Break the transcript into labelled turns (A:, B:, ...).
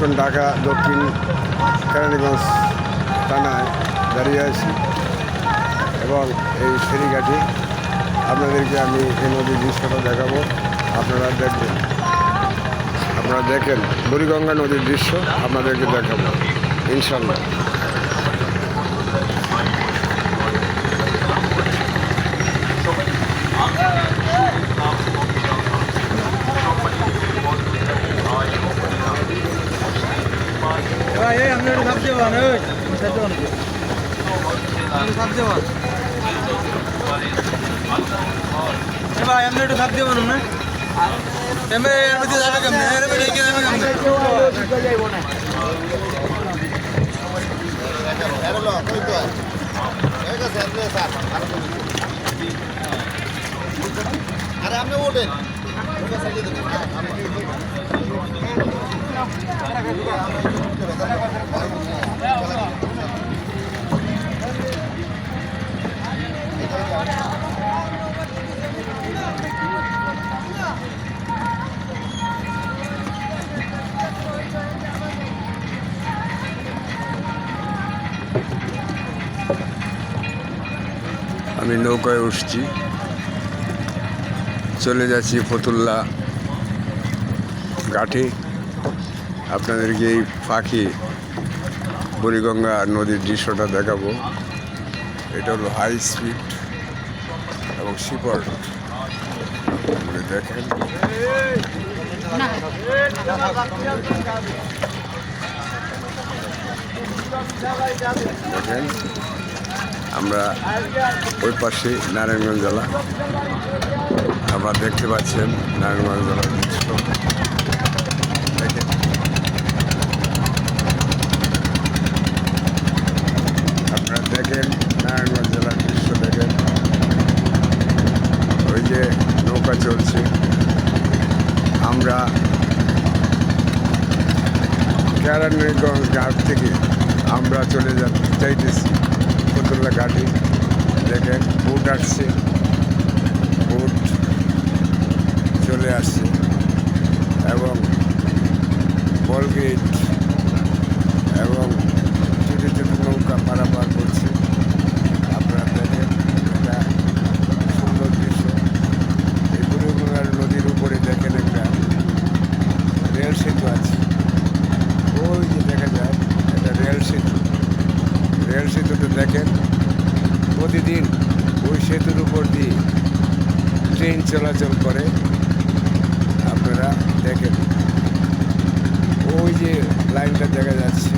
A: এখন ঢাকা, দক্ষিণ কেরানীগঞ্জ থানায় দাঁড়িয়ে আছি এবং এই ফেরিঘাটে আপনাদেরকে আমি এই নদীর দৃশ্যটা দেখাবো। আপনারা দেখবেন। আপনারা দেখেন বুড়িগঙ্গা নদীর দৃশ্য, আপনাদেরকে দেখাবো। ইনশাল্লাহ
B: ভাই এই আপনি একটু ভাবতে পারেন ওই সাথে পারেন ভাবতে ভাই আপনি একটু ভাবতে পারেন না এমনি এর মধ্যে যাবে কেমনে? এর মধ্যে রেখে যাবে কেমনে?
C: আরে আপনি ওঠেন
A: আমি নৌকায় উঠছি। চলে যাচ্ছি ফতুল্লা ঘাটে। আপনাদেরকে এই পাখি বুড়িগঙ্গা নদীর দৃশ্যটা দেখাবো। এটা হলো হাই স্পিড এবং শিপর দেখেন। দেখেন। আমরা ওই পাশে নারায়ণগঞ্জ জেলা। আপনারা দেখতে পাচ্ছেন নারায়ণগঞ্জ জেলার দৃশ্য আপনারা দেখেন নারায়ণগঞ্জ জেলার দৃশ্য দেখেন। ওই যে নৌকা চলছে। আমরা কেরানীগঞ্জ ঘাট থেকে আমরা চলে যা চাইতেছি ফতুল্লা গাড়ি দেখেন বোট আসছে। বোট চলে আসছে। এবং বলগেট এবং ছোটো ছোটো নৌকা পারাপার করছে আপনারা দেখেন এটা সুন্দর দৃশ্য এই বুড়িগঙ্গার নদীর উপরে দেখেন একটা রেল সেতু আছে ওই যে দেখা যায় এটা রেল সেতু রেল সেতুটা দেখেন, প্রতিদিন ওই সেতুর উপর দিয়ে ট্রেন চলাচল করে। আপনারা দেখেন, ওই যে লাইনটা দেখা যাচ্ছে